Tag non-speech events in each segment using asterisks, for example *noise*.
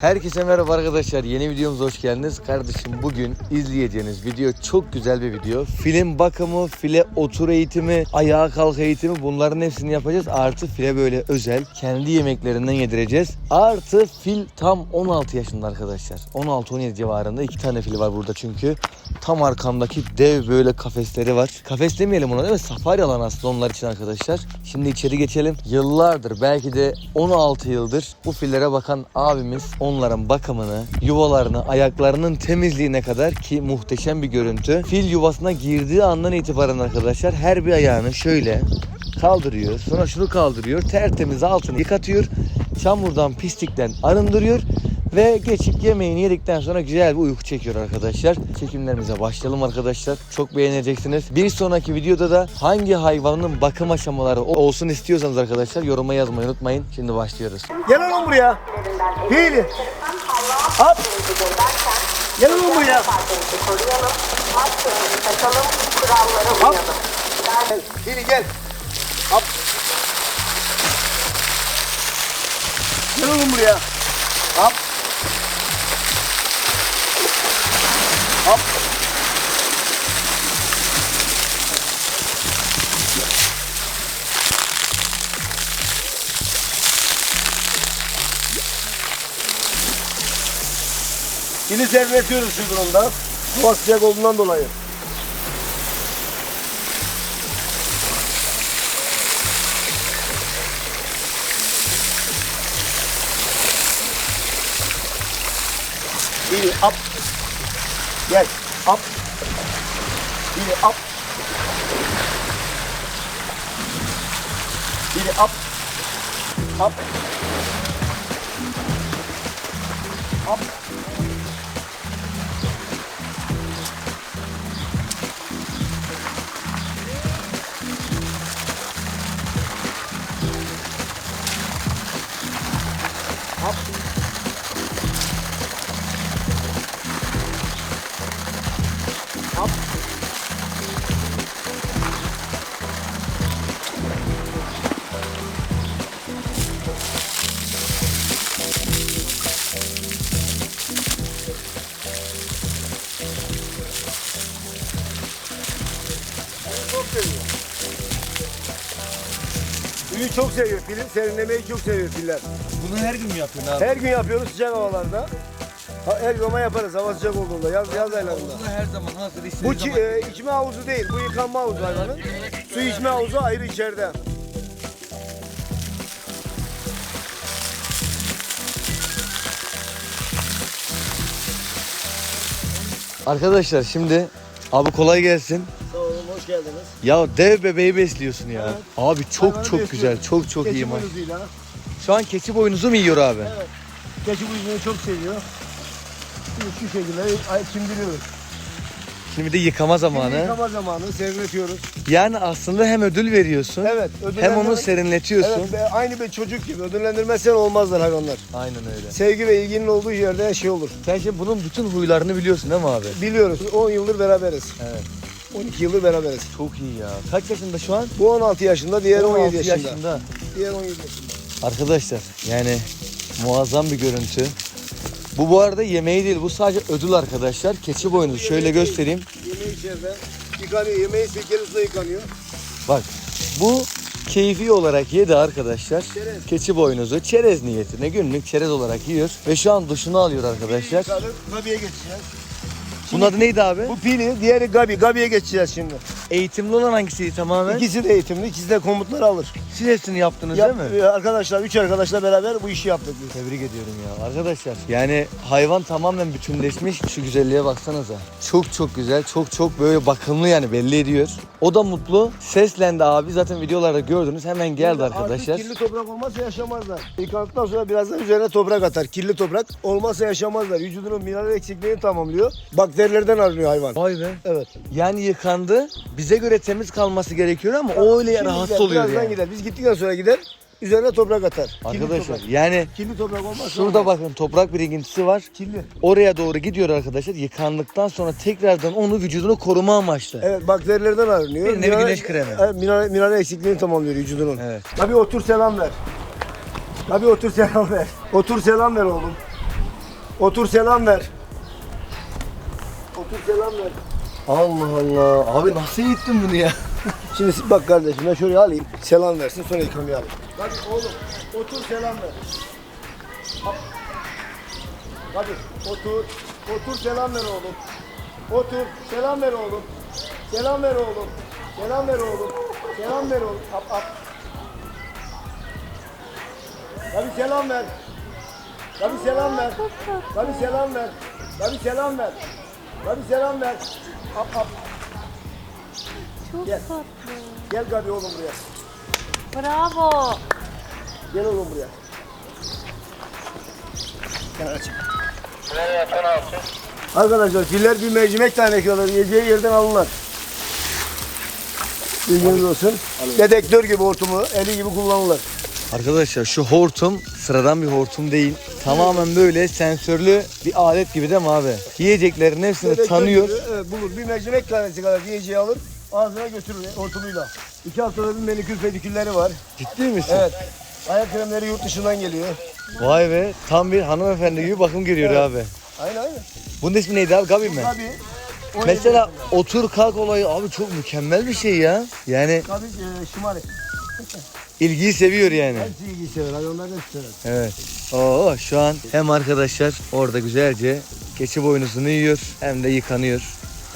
Herkese merhaba arkadaşlar. Yeni videomuza hoş geldiniz. Kardeşim bugün izleyeceğiniz video çok güzel bir video. Film bakımı, file otur eğitimi, ayağa kalk eğitimi bunların hepsini yapacağız. Artı file böyle özel kendi yemeklerinden yedireceğiz. Artı fil tam 16 yaşında arkadaşlar. 16-17 civarında iki tane fil var burada çünkü. Tam arkamdaki dev böyle kafesleri var. Kafes demeyelim ona değil mi? Safari alan aslında onlar için arkadaşlar. Şimdi içeri geçelim. Yıllardır belki de 16 yıldır bu fillere bakan abimiz onların bakımını, yuvalarını, ayaklarının temizliğine kadar ki muhteşem bir görüntü. Fil yuvasına girdiği andan itibaren arkadaşlar her bir ayağını şöyle kaldırıyor. Sonra şunu kaldırıyor. Tertemiz altını yıkatıyor. Çamurdan, pislikten arındırıyor. Ve geçip yemeğini yedikten sonra güzel bir uyku çekiyor arkadaşlar. Çekimlerimize başlayalım arkadaşlar. Çok beğeneceksiniz. Bir sonraki videoda da hangi hayvanın bakım aşamaları olsun istiyorsanız arkadaşlar yoruma yazmayı unutmayın. Şimdi başlıyoruz. Gel oğlum buraya. Fiili. Hop. Gel oğlum buraya. Hop. uyalım. Gel. Hop. Gel oğlum buraya. Hop. Hop. Fili serinletiyoruz şu durumda. Hava sıcak olduğundan dolayı. Biri up. Gel. Up. Biri up. Biri up. Up. Up. Up. Suyu çok seviyor filin, serinlemeyi çok seviyor filler. Bunu her gün mü yapıyorsun abi? Her gün yapıyoruz sıcak havalarda. Ha- Her zaman yaparız hava sıcak olduğunda, yaz, yaz aylarında. her zaman hazır Bu ki, e, içme havuzu değil, bu yıkanma havuzu hayvanın. Su içme havuzu ayrı içeride. Arkadaşlar şimdi abi kolay gelsin. Geldiniz. Ya dev bebeği besliyorsun ya. Evet. Abi çok Hayvanı çok güzel. Çok çok iyi Keçi maç. boynuzuyla. Şu an keçi boynuzu mu yiyor abi? Evet. Keçi boynuzunu çok seviyor. Şimdi şu şekilde ay- çimdiriyoruz. Şimdi de yıkama Şimdi zamanı. yıkama zamanı serinletiyoruz. Yani aslında hem ödül veriyorsun. Evet. Hem onu serinletiyorsun. Evet, be- aynı bir çocuk gibi ödüllendirmezsen olmazlar hayvanlar. Aynen öyle. Sevgi ve ilginin olduğu yerde her şey olur. Sen şimdi bunun bütün huylarını biliyorsun değil mi abi? Biliyoruz. 10 yıldır beraberiz. Evet. 12 yıldır beraberiz. Çok iyi ya. Kaç yaşında şu an? Bu 16 yaşında, diğer 17 16 yaşında. Diğer 17 yaşında. Arkadaşlar yani muazzam bir görüntü. Bu bu arada yemeği değil bu sadece ödül arkadaşlar. Keçi boynuzu şöyle göstereyim. Yemeği içeride. Yıkanıyor. Yemeği suda yıkanıyor. Bak bu keyfi olarak yedi arkadaşlar. Çerez. Keçi boynuzu çerez niyetine günlük çerez olarak yiyor. Ve şu an duşunu alıyor arkadaşlar. Gabiye geçeceğiz. Bunun adı neydi abi? Bu pili, diğeri Gabi. Gabiye geçeceğiz şimdi. Eğitimli olan hangisiydi tamamen? İkisi de eğitimli. ikisi de komutları alır. Siz hepsini yaptınız Yap- değil mi? e, Arkadaşlar, üç arkadaşla beraber bu işi yaptık biz. Tebrik ediyorum ya arkadaşlar. Yani hayvan tamamen bütünleşmiş. Şu güzelliğe baksanıza. Çok çok güzel. Çok çok böyle bakımlı yani belli ediyor. O da mutlu. Seslendi abi. Zaten videolarda gördünüz. Hemen geldi arkadaşlar. Artık kirli toprak olmazsa yaşamazlar. Yıkandıktan sonra birazdan üzerine toprak atar. Kirli toprak olmazsa yaşamazlar. Vücudunun mineral eksikliğini tamamlıyor. Bakterilerden arınıyor hayvan. Vay be. Evet. Yani yıkandı. Bize göre temiz kalması gerekiyor ama o öyle rahatsız gider, oluyor birazdan yani. gider. Biz gittikten sonra gider. Üzerine toprak atar. Arkadaşlar toprak. yani Kirli toprak olmazsa şurada olmaz. bakın toprak birikintisi var. Kirli. Oraya doğru gidiyor arkadaşlar. Yıkandıktan sonra tekrardan onu vücudunu koruma amaçlı. Evet bakterilerden arınıyor. Bir nevi Mineral- güneş kremi. Evet, mineral, mineral eksikliğini tamamlıyor vücudunun. Evet. Tabii otur selam ver. Tabii otur selam ver. Otur selam ver oğlum. Otur selam ver. Otur selam ver. Allah Allah. Abi nasıl eğittin bunu ya? *laughs* Şimdi bak kardeşim ben şöyle alayım. Selam versin sonra ikramı alayım. Hadi oğlum otur selam ver. Hadi otur. Otur selam ver oğlum. Otur selam ver oğlum. Selam ver oğlum. Selam ver oğlum. Selam ver oğlum. Hop hop. Hadi selam ver. Hadi selam ver. Hadi selam ver. Hadi selam ver. Hadi selam ver. Hop hop. Çok Gel. tatlı. Gel Gabi oğlum buraya. Bravo. Gel oğlum buraya. Gel aç. Arkadaşlar filler bir mercimek tanesi alır. Yiyeceği yerden alırlar. Bilginiz olsun. Dedektör gibi hortumu eli gibi kullanırlar. Arkadaşlar şu hortum sıradan bir hortum değil. Tamamen böyle sensörlü bir alet gibi değil mi abi? Yiyeceklerin hepsini Dedektör tanıyor. gibi, evet, bulur. Bir mercimek tanesi kadar yiyeceği alır. Ağzına götürür hortumuyla. İki haftada bir menikür pedikürleri var. Ciddi misin? Evet. Ayak kremleri yurt dışından geliyor. Vay be tam bir hanımefendi gibi bakım görüyor Evet. abi. Aynen aynen. Bunun ismi neydi abi? Gabi mi? Gabi. 17 Mesela otur kalk olayı abi çok mükemmel bir şey ya. Yani Gabi e, şımarık. İlgiyi seviyor yani. Hepsi ilgi sever. Hayvanlar hepsi sever. Evet. Oo şu an hem arkadaşlar orada güzelce keçi boynuzunu yiyor hem de yıkanıyor.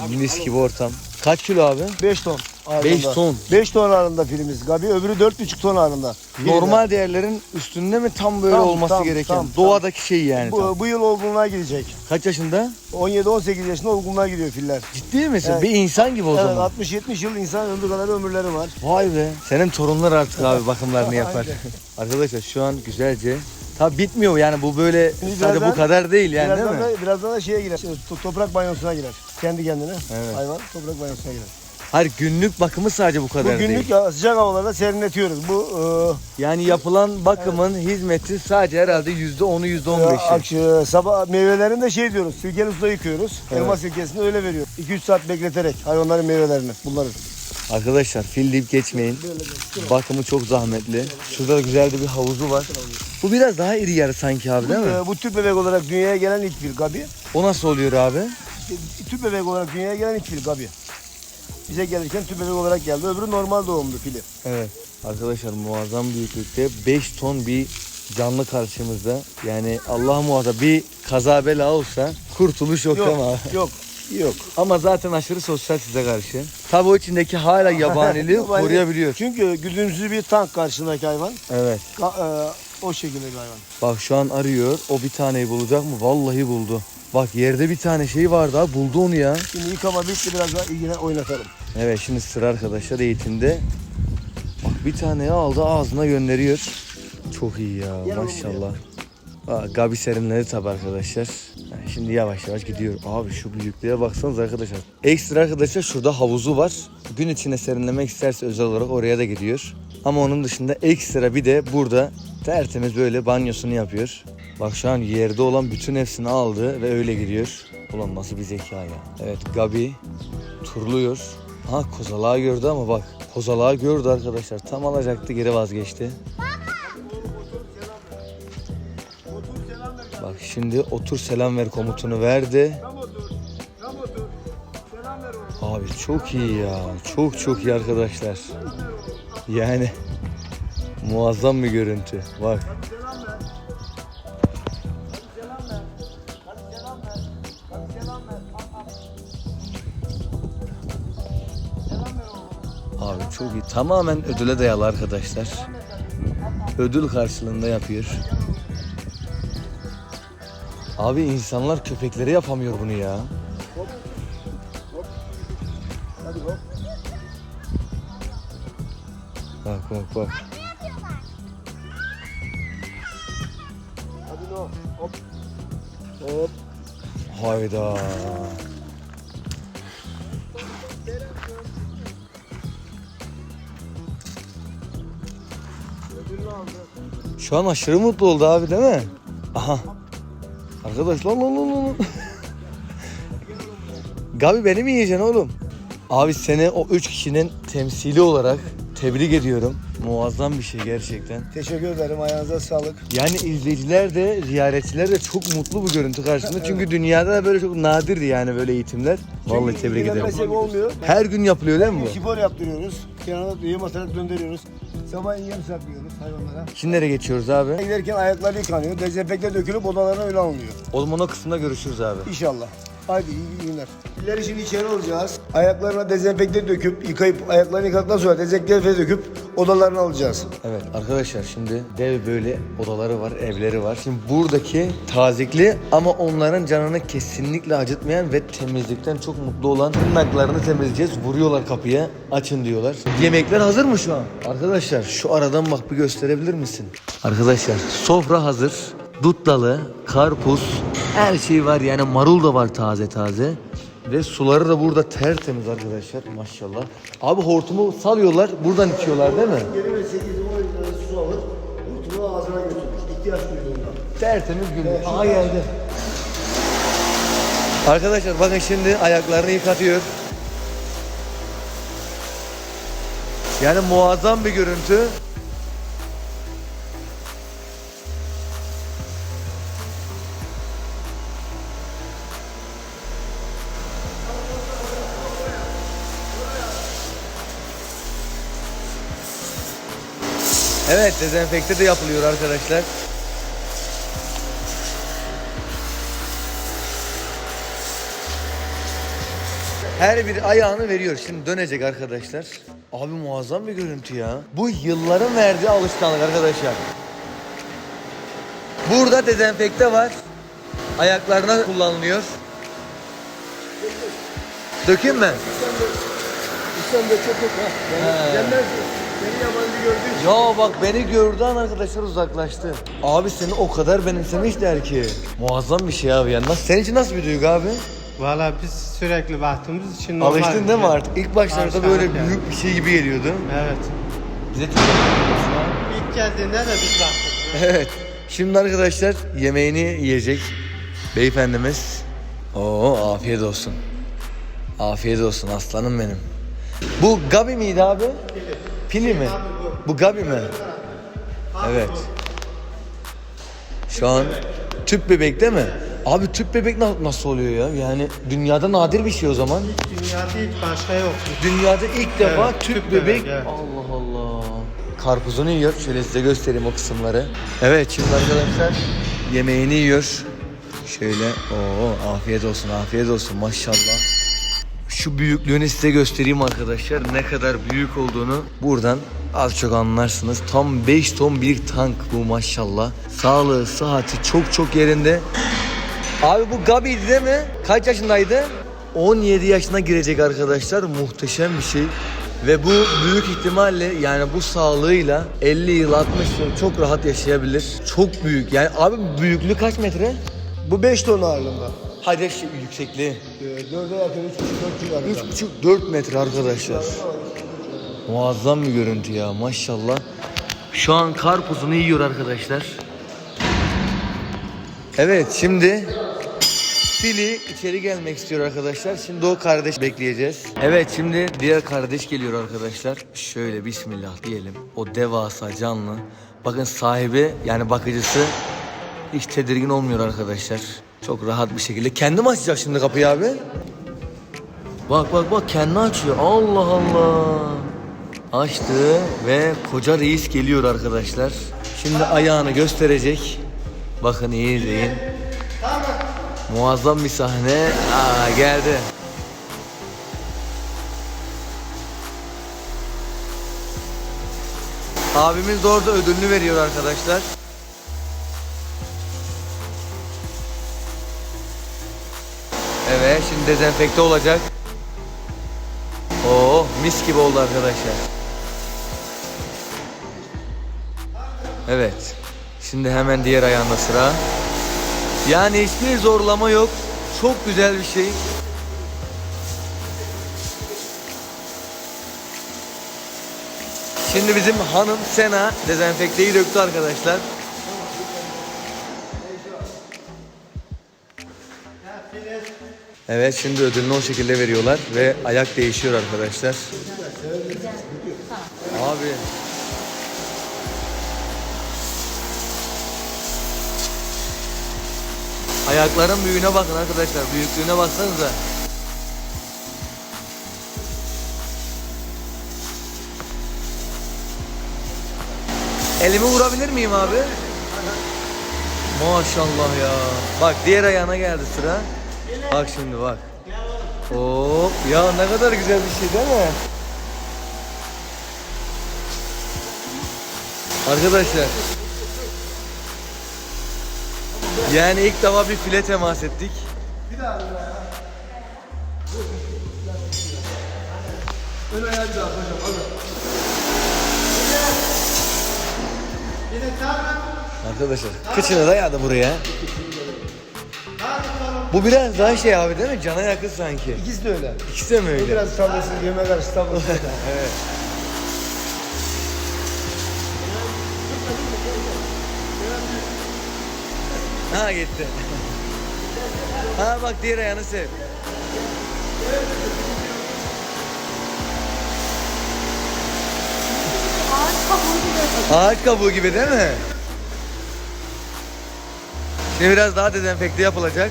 Mis gibi ortam. Kaç kilo abi? 5 ton. Beş ton. 5 ton ağırlığında filimiz. Gabi öbürü 4,5 ton ağırlığında. Normal değerlerin üstünde mi tam böyle Tam, olması tam, gereken? tam, Doğadaki şey yani Bu, tam. bu yıl olgunluğa girecek. Kaç yaşında? 17-18 yaşında olgunluğa giriyor filler. Ciddi misin? Evet. Bir insan gibi o Evet, zaman. 60-70 yıl insan ömrü kadar ömürleri var. Vay be. Senin torunlar artık abi bakımlarını *laughs* yapar. Aynen. Arkadaşlar şu an güzelce. Tabi bitmiyor yani bu böyle Şimdi sadece bu birazdan- kadar değil yani değil birazdan mi? Da, birazdan da şeye girer. To- Toprak banyosuna girer. Kendi kendine. Evet. Hayvan toprak banyosuna girer. Hayır günlük bakımı sadece bu kadar Bu günlük değil. sıcak havalarda serinletiyoruz. Bu Yani yapılan bakımın hizmeti sadece herhalde yüzde onu yüzde e, on e, beşi. akş- sabah meyvelerinde şey diyoruz. Sirkeli suda yıkıyoruz. Evet. Elma sirkesini öyle veriyor. 2-3 saat bekleterek hayvanların meyvelerini bunları. Arkadaşlar fil deyip geçmeyin. Bakımı çok zahmetli. Şurada da güzel de bir havuzu var. Bu biraz daha iri yarı sanki abi değil mi? E, bu tüp bebek olarak dünyaya gelen ilk fil Gabi. O nasıl oluyor abi? E, Tüp bebek olarak dünyaya gelen ilk fil Gabi. Bize gelirken tüp bebek olarak geldi. Öbürü normal doğumlu fili. Evet. Arkadaşlar muazzam büyüklükte 5 ton bir canlı karşımızda. Yani Allah muhafaza bir kaza bela olsa kurtuluş yok, mi abi? yok, yok. Ama zaten aşırı sosyal size karşı. Tabii o içindeki hala *laughs* yabaniliği Yabani- koruyabiliyor. Çünkü güdümsüz bir tank karşındaki hayvan. Evet. Ka- e, o şekilde bir hayvan. Bak şu an arıyor. O bir taneyi bulacak mı? Vallahi buldu. Bak yerde bir tane şey vardı abi. Buldu onu ya. Şimdi yıkama bitti biraz daha ilgine oynatalım. Evet şimdi sıra arkadaşlar eğitimde. Bak bir taneyi aldı ağzına gönderiyor. Çok iyi ya Gel maşallah. Aa, Gabi serinledi tabi arkadaşlar. Yani Şimdi yavaş yavaş gidiyor. Abi şu büyüklüğe baksanız arkadaşlar. Ekstra arkadaşlar şurada havuzu var. Gün içine serinlemek isterse özel olarak oraya da gidiyor. Ama onun dışında ekstra bir de burada tertemiz böyle banyosunu yapıyor. Bak şu an yerde olan bütün hepsini aldı ve öyle gidiyor. Ulan nasıl bir zeka ya. Evet Gabi turluyor. Ha kozalağı gördü ama bak kozalağı gördü arkadaşlar. Tam alacaktı geri vazgeçti. Bak şimdi otur selam ver komutunu verdi. Abi çok iyi ya. Çok çok iyi arkadaşlar. Yani muazzam bir görüntü. Bak. Çok iyi. Tamamen ödüle dayalı arkadaşlar. Ödül karşılığında yapıyor. Abi insanlar köpeklere yapamıyor bunu ya. Hadi hop. Bak bak bak. Hadi. Hop. Hop. Hayda. Şu an aşırı mutlu oldu abi değil mi? Aha. Arkadaş lan lan lan. *laughs* Gabi beni mi yiyeceksin oğlum? Abi seni o üç kişinin temsili olarak tebrik ediyorum. Muazzam bir şey gerçekten. Teşekkür ederim. Ayağınıza sağlık. Yani izleyiciler de, ziyaretçiler de çok mutlu bu görüntü karşısında. Çünkü dünyada da böyle çok nadirdi yani böyle eğitimler. Vallahi Çünkü tebrik ederim. olmuyor. Her gün yapılıyor değil mi bu? Spor yaptırıyoruz. Kenara yem atarak döndürüyoruz. Sabah yem saklıyoruz hayvanlara. Şimdi nereye geçiyoruz abi? Giderken ayakları yıkanıyor. Dezenfekte dökülüp odalarına öyle alınıyor. O zaman o kısımda görüşürüz abi. İnşallah. Haydi iyi günler. İleri şimdi içeri alacağız. Ayaklarına dezenfekte döküp, yıkayıp, ayaklarını yıkadıktan sonra dezenfekte döküp odalarına alacağız. Evet arkadaşlar şimdi dev böyle odaları var, evleri var. Şimdi buradaki tazikli ama onların canını kesinlikle acıtmayan ve temizlikten çok mutlu olan tırnaklarını temizleyeceğiz. Vuruyorlar kapıya, açın diyorlar. Yemekler hazır mı şu an? Arkadaşlar şu aradan bak bir gösterebilir misin? Arkadaşlar sofra hazır. Dut dalı, karpuz, her şey var yani marul da var taze taze. Ve suları da burada tertemiz arkadaşlar maşallah. Abi hortumu salıyorlar buradan içiyorlar değil mi? 7 ve 8 10 tane su alır. Hortumu ağzına götürmüş. İhtiyaç duyduğunda. Tertemiz günlük. Aha geldi. Arkadaşlar bakın şimdi ayaklarını yıkatıyor. Yani muazzam bir görüntü. Evet dezenfekte de yapılıyor arkadaşlar. Her bir ayağını veriyor. Şimdi dönecek arkadaşlar. Abi muazzam bir görüntü ya. Bu yılların verdiği alışkanlık arkadaşlar. Burada dezenfekte var. Ayaklarına kullanılıyor. Dökeyim mi? İslam da çok yok ha. Yani gelmez. Beni Ya bak beni gördü an arkadaşlar uzaklaştı. Abi seni o kadar benimsemişler ki. Muazzam bir şey abi ya. Nasıl, senin için nasıl bir duygu abi? Valla biz sürekli baktığımız için normal. Alıştın değil mi artık? İlk başlarda böyle yani. büyük bir şey gibi geliyordu. Evet. Bize İlk geldiğinde de biz baktık. Evet. Şimdi arkadaşlar yemeğini yiyecek beyefendimiz. Oo afiyet olsun. Afiyet olsun aslanım benim. Bu Gabi miydi abi? Pili mi? Bu Gabi mi? Evet. Şu an tüp bebekte mi? Abi tüp bebek na- nasıl oluyor ya? Yani dünyada nadir bir şey o zaman. Dünyada hiç başka yok. Dünyada ilk defa Evet, tüp, tüp bebek. bebek, evet. Allah Allah. Karpuzunu yiyor. Şöyle size göstereyim o kısımları. Evet şimdi arkadaşlar yemeğini yiyor. Şöyle o afiyet olsun afiyet olsun maşallah. Şu büyüklüğünü size göstereyim arkadaşlar. Ne kadar büyük olduğunu buradan az çok anlarsınız. Tam 5 ton bir tank bu maşallah. Sağlığı, sıhhati çok çok yerinde. Abi bu Gabi'ydi değil mi? Kaç yaşındaydı? 17 yaşına girecek arkadaşlar. Muhteşem bir şey. Ve bu büyük ihtimalle yani bu sağlığıyla 50 yıl 60 yıl çok rahat yaşayabilir. Çok büyük. Yani abi büyüklüğü kaç metre? Bu 5 ton ağırlığında. Şey, yüksekliği. Ee, 4'e yakın 3,5 4 civarında. 3,5-4 metre arkadaşlar. Muazzam bir görüntü ya maşallah. Şu an karpuzunu yiyor arkadaşlar. Evet şimdi Fili içeri gelmek istiyor arkadaşlar. Şimdi o kardeş bekleyeceğiz. Evet şimdi diğer kardeş geliyor arkadaşlar. Şöyle bismillah diyelim. O devasa canlı. Bakın sahibi yani bakıcısı hiç tedirgin olmuyor arkadaşlar. Çok rahat bir şekilde. Kendim açacak şimdi kapıyı abi. Bak bak bak kendi açıyor. Allah Allah. Açtı ve koca reis geliyor arkadaşlar. Şimdi ayağını gösterecek. Bakın iyi izleyin. Muazzam bir sahne. Aa geldi. Abimiz orada ödülünü veriyor arkadaşlar. Şimdi dezenfekte olacak. Oo mis gibi oldu arkadaşlar. Evet. Şimdi hemen diğer ayağında sıra. Yani hiçbir zorlama yok. Çok güzel bir şey. Şimdi bizim hanım Sena dezenfekteyi döktü arkadaşlar. Evet şimdi ödülünü o şekilde veriyorlar ve ayak değişiyor arkadaşlar. Abi Ayakların büyüğüne bakın arkadaşlar. Büyüklüğüne baksanıza. Elimi vurabilir miyim abi? Maşallah ya. Bak diğer ayağına geldi sıra. Bak şimdi bak. Hop. Ya ne kadar güzel bir şey değil mi? Arkadaşlar. Yani ilk defa bir file temas ettik. Ön ayağı bir daha hocam. Hadi. Arkadaşlar kıçını dayadı buraya. Bu biraz daha şey abi değil mi? Cana yakın sanki. İkisi de öyle. İkisi de mi Bu öyle? biraz sabırsız, yemek arası sabırsız. *laughs* Evet. Ha gitti. Ha bak diğer ayağını sev. Ağaç kabuğu gibi. Ağaç kabuğu gibi değil mi? Şimdi biraz daha dezenfekte yapılacak.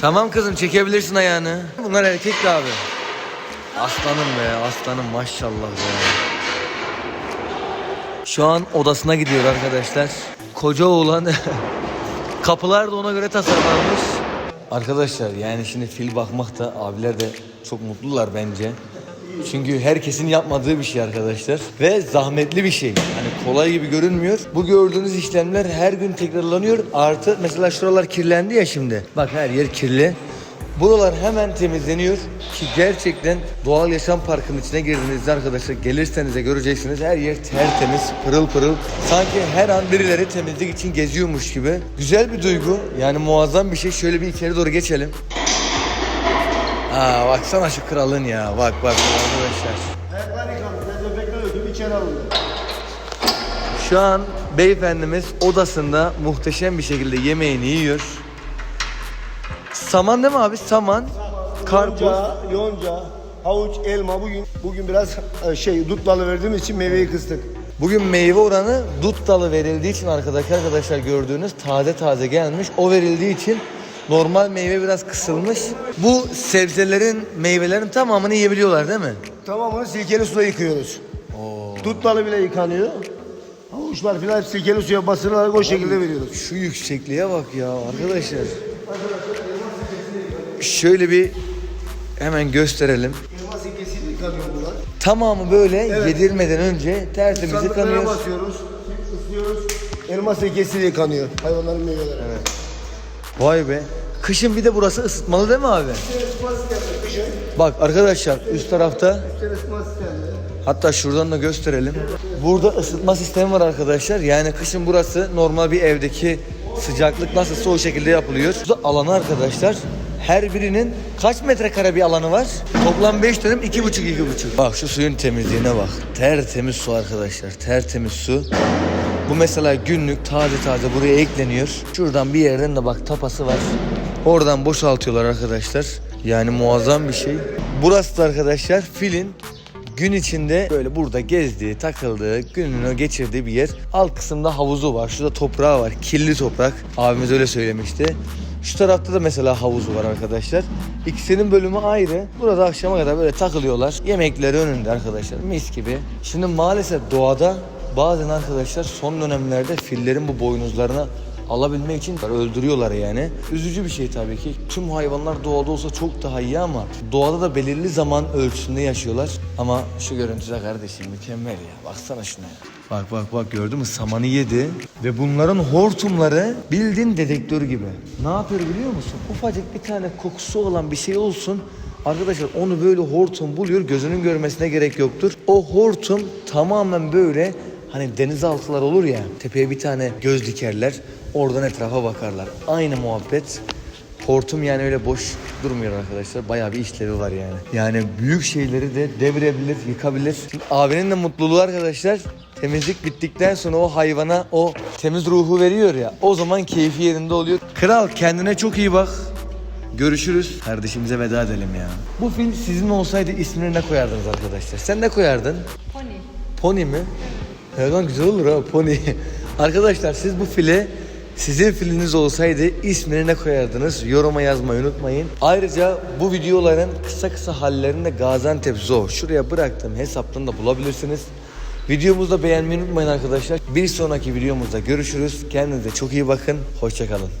Tamam kızım çekebilirsin ayağını. Bunlar erkek de abi. Aslanım be aslanım maşallah be. Şu an odasına gidiyor arkadaşlar. Koca oğlan *laughs* Kapılar da ona göre tasarlanmış. Arkadaşlar yani şimdi fil bakmakta abiler de çok mutlular bence. Çünkü herkesin yapmadığı bir şey arkadaşlar. Ve zahmetli bir şey. Hani kolay gibi görünmüyor. Bu gördüğünüz işlemler her gün tekrarlanıyor. Artı mesela şuralar kirlendi ya şimdi. Bak her yer kirli. Buralar hemen temizleniyor ki gerçekten doğal yaşam parkının içine girdiğinizde arkadaşlar gelirseniz de göreceksiniz her yer tertemiz, pırıl pırıl. Sanki her an birileri temizlik için geziyormuş gibi. Güzel bir duygu. Yani muazzam bir şey. Şöyle bir içeri doğru geçelim. Aa baksana şu kralın ya. Bak bak arkadaşlar. Ayaklar yıkandı. Dezenfektan ödüm içeri alındı. Şu an beyefendimiz odasında muhteşem bir şekilde yemeğini yiyor. Saman değil mi abi? Saman. Karpuz. Yonca, yonca, havuç, elma. Bugün bugün biraz e, şey dut dalı verdiğimiz için meyveyi kıstık. Bugün meyve oranı dut dalı verildiği için arkadaşlar arkadaşlar gördüğünüz taze taze gelmiş. O verildiği için normal meyve biraz kısılmış. Bu sebzelerin, meyvelerin tamamını yiyebiliyorlar değil mi? Tamamını sirkeli suda yıkıyoruz. Dut dalı bile yıkanıyor. Havuçlar filan hep sirkeli suya basılarak o şekilde veriyoruz. Şu yüksekliğe bak ya arkadaşlar. Şöyle bir hemen gösterelim. Elma sirkesiyle yıkanıyor bunlar. Tamamı böyle Evet. yedirmeden önce tertemiz Sandıklara yıkanıyor. basıyoruz, ıslıyoruz. Elma sirkesiyle yıkanıyor hayvanların meyveleri. Evet. Vay be. Kışın bir de burası ısıtmalı değil mi abi? Bak arkadaşlar üst tarafta hatta şuradan da gösterelim. Burada ısıtma sistemi var arkadaşlar. Yani kışın burası normal bir evdeki sıcaklık nasılsa o şekilde yapılıyor. Burada alanı arkadaşlar her birinin kaç metrekare bir alanı var? Toplam 5 dönüm 2,5 2,5. Bak şu suyun temizliğine bak. Tertemiz su arkadaşlar. Tertemiz su. Bu mesela günlük taze taze buraya ekleniyor. Şuradan bir yerden de bak tapası var. Oradan boşaltıyorlar arkadaşlar. Yani muazzam bir şey. Burası da arkadaşlar filin gün içinde böyle burada gezdiği, takıldığı, gününü geçirdiği bir yer. Alt kısımda havuzu var. Şurada toprağı var. Kirli toprak. Abimiz öyle söylemişti. Şu tarafta da mesela havuzu var arkadaşlar. İkisinin bölümü ayrı. Burada akşama kadar böyle takılıyorlar. Yemekleri önünde arkadaşlar. Mis gibi. Şimdi maalesef doğada bazen arkadaşlar son dönemlerde fillerin bu boynuzlarına alabilmek için öldürüyorlar yani. Üzücü bir şey tabii ki. Tüm hayvanlar doğada olsa çok daha iyi ama doğada da belirli zaman ölçüsünde yaşıyorlar. Ama şu görüntüde kardeşim mükemmel ya. Baksana şuna ya. Bak bak bak gördün mü samanı yedi ve bunların hortumları bildiğin dedektör gibi. Ne yapıyor biliyor musun? Ufacık bir tane kokusu olan bir şey olsun Arkadaşlar onu böyle hortum buluyor gözünün görmesine gerek yoktur. O hortum tamamen böyle hani denizaltılar olur ya tepeye bir tane göz dikerler oradan etrafa bakarlar. Aynı muhabbet. Hortum yani öyle boş durmuyor arkadaşlar. Bayağı bir işlevi var yani. Yani büyük şeyleri de devirebilir, yıkabilir. Şimdi abinin de mutluluğu arkadaşlar temizlik bittikten sonra o hayvana o temiz ruhu veriyor ya. O zaman keyfi yerinde oluyor. Kral kendine çok iyi bak. Görüşürüz. Kardeşimize veda edelim ya. Bu fil sizin olsaydı ismini ne koyardınız arkadaşlar? Sen ne koyardın? Pony. Pony mi? Evet lan güzel olur ha pony. *laughs* Arkadaşlar siz bu file sizin filiniz olsaydı ismini ne koyardınız? Yoruma yazmayı unutmayın. Ayrıca bu videoların kısa kısa hallerini de Gaziantep Zoo şuraya bıraktığım hesaptan da bulabilirsiniz. Videomuzu da beğenmeyi unutmayın arkadaşlar. Bir sonraki videomuzda görüşürüz. Kendinize çok iyi bakın. Hoşçakalın.